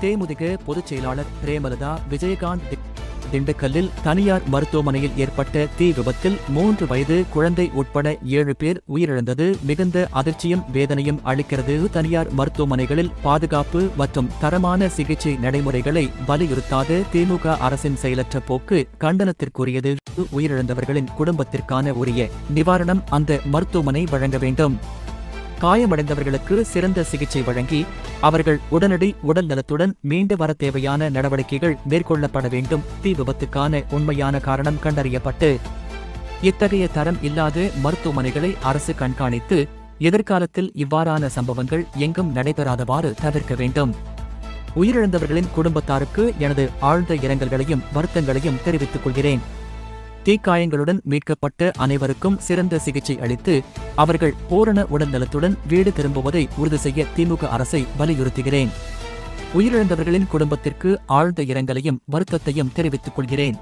தேமுதிக பொதுச் செயலாளர் பிரேமலதா விஜயகாந்த் திண்டுக்கல்லில் தனியார் மருத்துவமனையில் ஏற்பட்ட தீ விபத்தில் மூன்று வயது குழந்தை உட்பட ஏழு பேர் உயிரிழந்தது. மிகுந்த அதிர்ச்சியும் வேதனையும் அளிக்கிறது. தனியார் மருத்துவமனைகளில் பாதுகாப்பு மற்றும் தரமான சிகிச்சை நடைமுறைகளை வலியுறுத்தாத. திமுக அரசின் செயலற்ற போக்கு கண்டனத்திற்குரியது. உயிரிழந்தவர்களின் குடும்பத்திற்கான உரிய நிவாரணம் அந்த மருத்துவமனை வழங்க வேண்டும். காயமடைந்தவர்களுக்கு சிறந்த சிகிச்சை வழங்கி அவர்கள் உடனடி உடல் நலத்துடன் மீண்டு வர தேவையான நடவடிக்கைகள் மேற்கொள்ளப்பட வேண்டும். தீ விபத்துக்கான உண்மையான காரணம் கண்டறியப்பட்டு இத்தகைய தரம் இல்லாத மருத்துவமனைகளை அரசு கண்காணித்து எதிர்காலத்தில் இவ்வாறான சம்பவங்கள் எங்கும் நடைபெறாதவாறு தவிர்க்க வேண்டும். உயிரிழந்தவர்களின் குடும்பத்தாருக்கு எனது ஆழ்ந்த இரங்கல்களையும் வருத்தங்களையும் தெரிவித்துக் கொள்கிறேன். தீக்காயங்களுடன் மீட்கப்பட்ட அனைவருக்கும் சிறந்த சிகிச்சை அளித்து அவர்கள் பூரண உடல்நலத்துடன் வீடு திரும்புவதை உறுதி செய்ய திமுக அரசை வலியுறுத்துகிறேன். உயிரிழந்தவர்களின் குடும்பத்திற்கு ஆழ்ந்த இரங்கலையும் வருத்தத்தையும் தெரிவித்துக் கொள்கிறேன்.